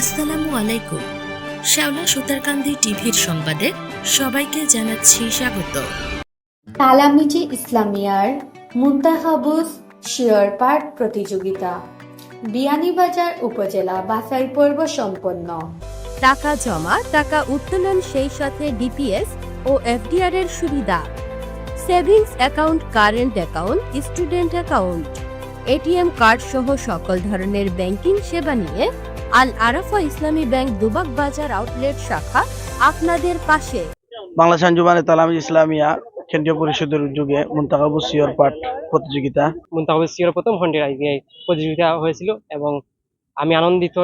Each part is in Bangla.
আসসালামু আলাইকুম। শ্যাওলা সুতারকান্দি টিভির সংবাদে সবাইকে জানাচ্ছি স্বাগত। তালামিজি ইসলামিয়ার মুন্তাহাবুস শিয়র পাঠ প্রতিযোগিতা বিয়ানীবাজার উপজেলা বাছাই পর্ব সম্পন্ন। টাকা জমা টাকা উত্তোলন সেই সাথে ডিপিএস ও এফডিআর এর সুবিধা। Savings account current account student account. ATM card সহ সকল ধরনের ব্যাংকিং সেবা নিয়ে আল আরাফা ইসলামী ব্যাংক দুবাক বাজার আউটলেট শাখা আপনাদের পাশে। বাংলাদেশ আঞ্জুমানে তালামি ইসলামিয়া কেন্দ্রীয় পরিষদের উদ্যোগে মুন্তাকাবু সিওর পাঠ প্রতিযোগিতা। মুন্তাহাব সিওর প্রথম হন্ডের আইবিআই প্রতিযোগিতা হয়েছিল এবং আমি আনন্দিত।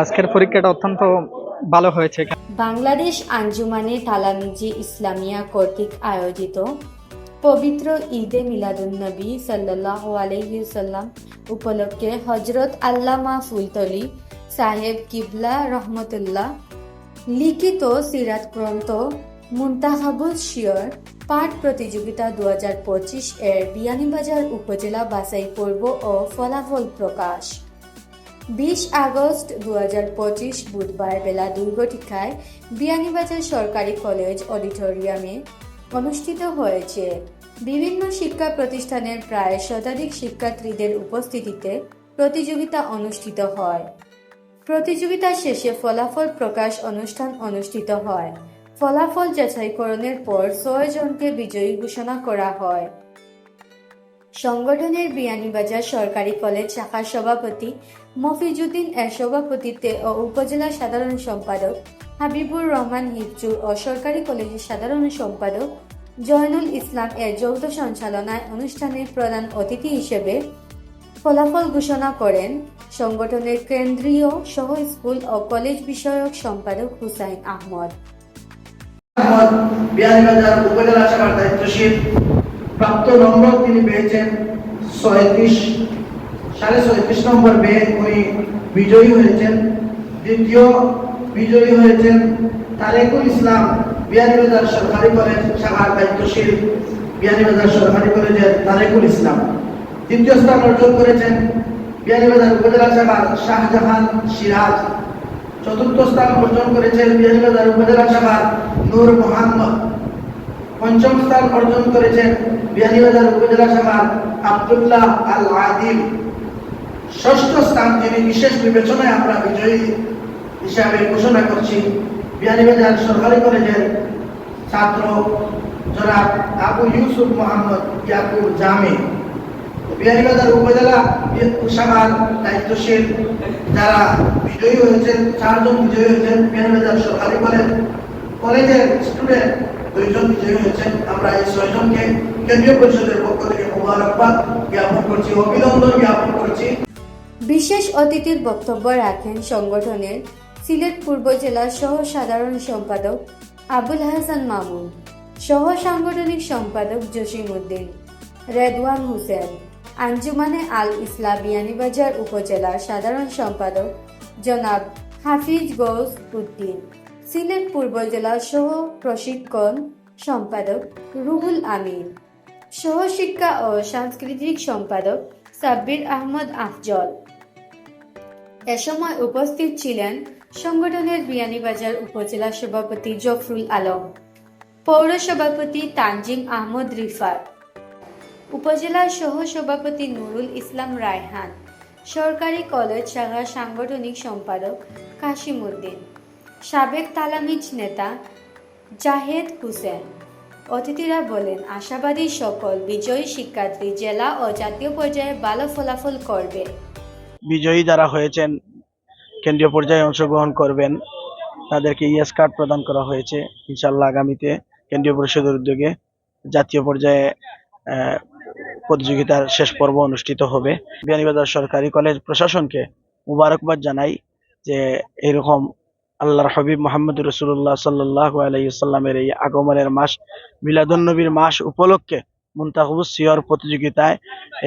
আজকের পরীক্ষাটা অত্যন্ত ভালো হয়েছে। বাংলাদেশ আঞ্জুমানে তালামিজি ইসলামিয়া কর্তৃক আয়োজিত পবিত্র ঈদে মিলাদুন্নবী সাল্লাহ আলহিসাল্লাম উপলক্ষে হজরত আল্লামা ফুলতলি সাহেব কিবলা রহমতুল্লাহ, লিখিত সিরাত গ্রন্থ মুন্তাহাবুল শিয়র, পাঠ প্রতিযোগিতা দু হাজার পঁচিশ এর বিয়ানীবাজার উপজেলা বাছাই পর্ব ও ফলাফল প্রকাশ। বিশ আগস্ট দু হাজার পঁচিশ বুধবার বেলা দুই ঘটিকায় বিয়ানীবাজার সরকারি কলেজ অডিটোরিয়ামে অনুষ্ঠিত হয়েছে। বিভিন্ন শিক্ষা প্রতিষ্ঠানের প্রায় শতাধিক শিক্ষার্থীদের উপস্থিতিতে প্রতিযোগিতা অনুষ্ঠিত হয়। প্রতিযোগিতা শেষে ফলাফল প্রকাশ অনুষ্ঠান অনুষ্ঠিত হয়। ফলাফল যাচাইকরণের পর ছয় জনকে বিজয়ী ঘোষণা করা হয়। সংগঠনের বিয়ানীবাজার সরকারি কলেজ শাখার সভাপতি মফিজুদ্দিন এর সভাপতিত্বে ও উপজেলা সাধারণ সম্পাদক হাবিবুর রহমান হিফজুর ও সরকারি কলেজের সাধারণ সম্পাদক জয়নুল ইসলাম এর যৌথ সঞ্চালনায় অনুষ্ঠানের প্রধান অতিথি হিসেবে ফলাফল ঘোষণা করেন সংগঠনের কেন্দ্রীয় সহ স্কুল ও কলেজ বিষয়ক সম্পাদক হুসাইন আহমদ। বিয়ানীবাজার উপজেলা শাখার দায়িত্বশীল। প্রাপ্ত নম্বর তিনি পেয়েছেন ছয়ত্রিশ, সাড়ে ছয়ত্রিশ নম্বর পেয়ে উনি বিজয়ী হয়েছেন। দ্বিতীয় বিজয়ী হয়েছেন তারেকুল ইসলাম বিয়ানীবাজার সরকারি কলেজ শাখার দায়িত্বশীল। বিয়ানীবাজার সরকারি কলেজের তারেকুল ইসলাম। তৃতীয় স্থান অর্জন করেছেন। বিয়ানীবাজার উপজেলা শাখার শাহজাহান সিরাজ। চতুর্থ স্থান অর্জন করেছেন বিয়ানীবাজার উপজেলা শাখার নূর মোহাম্মদ। পঞ্চম স্থান অর্জন করেছেন বিয়ানীবাজার উপজেলা শাখার আব্দুল্লাহ আল আদিল ষষ্ঠ স্থান যিনি বিশেষ বিবেচনায় আমরা বিজয়ী হিসাবে ঘোষণা করছি, বিয়ানীবাজার সরকারি কলেজের ছাত্র জনাব আবু ইউসুফ মোহাম্মদ ইয়াকুব জামি। বিহারীবাজার উপজেলা শাখার দায়িত্বশীল যারা বিজয়ী হয়েছেন, চারজন বিজয়ী হয়েছেন বিহারীবাজার সরকারি কলেজ, কলেজের স্টুডেন্ট দুইজন বিজয়ী হয়েছেন। আমরা এই ছয়জনকে কেন্দ্রীয় পরিষদের পক্ষ থেকে মোবারকবাদ জ্ঞাপন করছি, অভিনন্দন জ্ঞাপন করছি। বিশেষ অতিথির বক্তব্য রাখেন সংগঠনের সিলেট পূর্ব জেলার সহ সাধারণ সম্পাদক আবুল হাসান মামুন সহ সাংগঠনিক সম্পাদক জসিম উদ্দিন, রেদওয়ান হোসেন আঞ্জুমানে আল ইসলাম বিয়ানীবাজার উপজেলার সাধারণ সম্পাদক জনাব হাফিজ গৌস উদ্দিন। সিলেট পূর্ব জেলার সহ প্রশিক্ষণ সম্পাদক রুহুল আমিন। সহশিক্ষা ও সাংস্কৃতিক সম্পাদক সাব্বির আহমদ আফজল। এ সময় উপস্থিত ছিলেন সংগঠনের বিয়ানীবাজার উপজেলা সভাপতি জফরুল আলম, পৌর সভাপতি তানজিম আহমদ রিফাত উপজেলা সহ সভাপতি নুরুল ইসলাম রায়হান, সরকারি কলেজ শাখার সাংগঠনিক সম্পাদক কাশিম উদ্দিন সাবেক তালামিজ নেতা জাহেদ হুসেন। অতিথিরা বলেন, আশাবাদী সকল বিজয়ী শিক্ষার্থী জেলা ও জাতীয় পর্যায়ে ভালো ফলাফল করবে। বিজয়ী যারা হয়েছেন, কেন্দ্রীয় পর্যায়ে অংশগ্রহণ করবেন, তাদেরকে ইএস কার্ড প্রদান করা হয়েছে। ইনশাল্লাহ আগামীতে কেন্দ্রীয় পরিষদের উদ্যোগে জাতীয় পর্যায়ে প্রতিযোগিতার শেষ পর্ব অনুষ্ঠিত হবে। বিয়ানীবাজার সরকারি কলেজ প্রশাসনকে মুবারকবাদ জানাই যে এরকম আল্লাহর হাবিব মোহাম্মদ রসুল্লাহ সাল্লাহ আলাইসাল্লামের এই আগমনের মাস, মিলাদুন্নবীর মাস উপলক্ষে মুন্তাহবুস সিয়র প্রতিযোগিতায়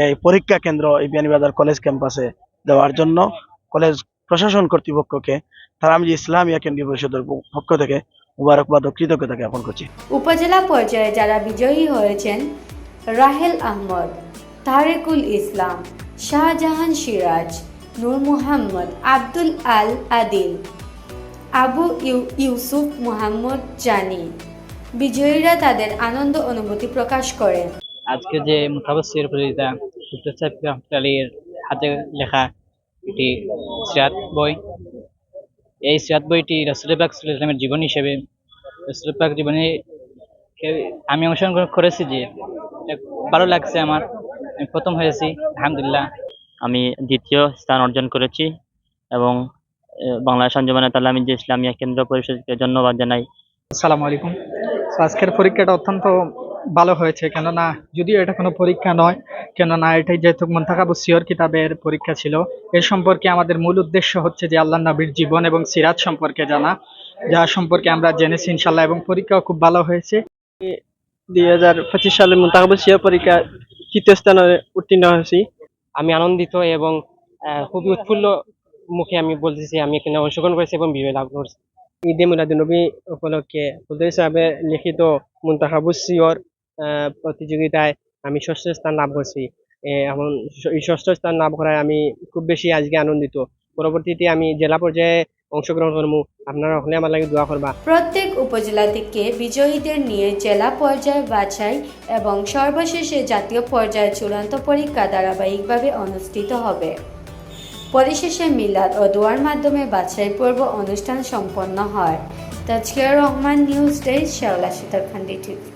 এই পরীক্ষা কেন্দ্র এই বিয়ানীবাজার কলেজ ক্যাম্পাসে দেওয়ার জন্য কলেজ প্রশাসন কর্তৃপক্ষকে তারামজি ইসলামিয়া কেন্দ্রীয় পরিষদের পক্ষ থেকে মুবারকবাদ ও কৃতজ্ঞতা জ্ঞাপন করছি। উপজেলা পর্যায়ে যারা বিজয়ী হয়েছেন রাহেল আহমদ, তারেকুল ইসলাম, শাহজাহান সিরাজ, নূর মুহাম্মদ, আব্দুল আল আদিল, আবু ইউ, ইউসুফ মুহাম্মদ জানি। বিজয়ীরা তাদের আনন্দ অনুভূতি প্রকাশ করেন। আজকে যে মুতাবসির প্রতিযোগিতা আলীর হাতে লেখা এটি সিরাত বই, এই সিরাত বইটি রসুলবাগ ইসলামের জীবন হিসেবে রসুলবাগ জীবনে আমি অংশগ্রহণ করেছি যে ভালো লাগছে আমার। আমি প্রথম হয়েছি আলহামদুলিল্লাহ। আমি দ্বিতীয় স্থান অর্জন করেছি এবং বাংলাদেশ আঞ্জুমানে তালামি যে ইসলামিয়া কেন্দ্র পরিষদকে ধন্যবাদ জানাই। আসসালামু আলাইকুম। আজকের পরীক্ষাটা অত্যন্ত ভালো হয়েছে কেননা যদিও এটা কোনো পরীক্ষা নয় কেননা এটাই যেহেতু মন্তাকাবু সিয়র কিতাবের পরীক্ষা ছিল এর সম্পর্কে আমাদের মূল উদ্দেশ্য হচ্ছে যে আল্লাহ নবীর জীবন এবং সিরাজ সম্পর্কে জানা। যা সম্পর্কে আমরা জেনেছি ইনশাল্লাহ এবং পরীক্ষাও খুব ভালো হয়েছে। দুই হাজার পঁচিশ সালে মোতাকাবু সিয়া পরীক্ষা তৃতীয় স্থানে উত্তীর্ণ হয়েছি। আমি আনন্দিত এবং খুবই উৎফুল্ল মুখে আমি বলতেছি, আমি এখানে অংশগ্রহণ করেছি এবং বিজয় লাভ করছি। ঈদে মিলাদুনবী উপলক্ষে ফুলদের সাহেবের লিখিত মুন্তাহাবু সিওর প্রতিযোগিতায় আমি ষষ্ঠ স্থান লাভ করছি। এমন এই ষষ্ঠ স্থান লাভ করায় আমি খুব বেশি আজকে আনন্দিত। পরবর্তীতে আমি জেলা পর্যায়ে অংশগ্রহণ করব আপনারা হলে আমার লাগে দোয়া করবা। প্রত্যেক উপজেলা থেকে বিজয়ীদের নিয়ে জেলা পর্যায়ে বাছাই এবং সর্বশেষে জাতীয় পর্যায়ে চূড়ান্ত পরীক্ষা ধারাবাহিকভাবে অনুষ্ঠিত হবে। পরিশেষে মিলাদ ও দোয়ার মাধ্যমে বাছাই পর্ব অনুষ্ঠান সম্পন্ন হয়। Tazkia Rahman news desk, Sheola Sitarkhandi TV.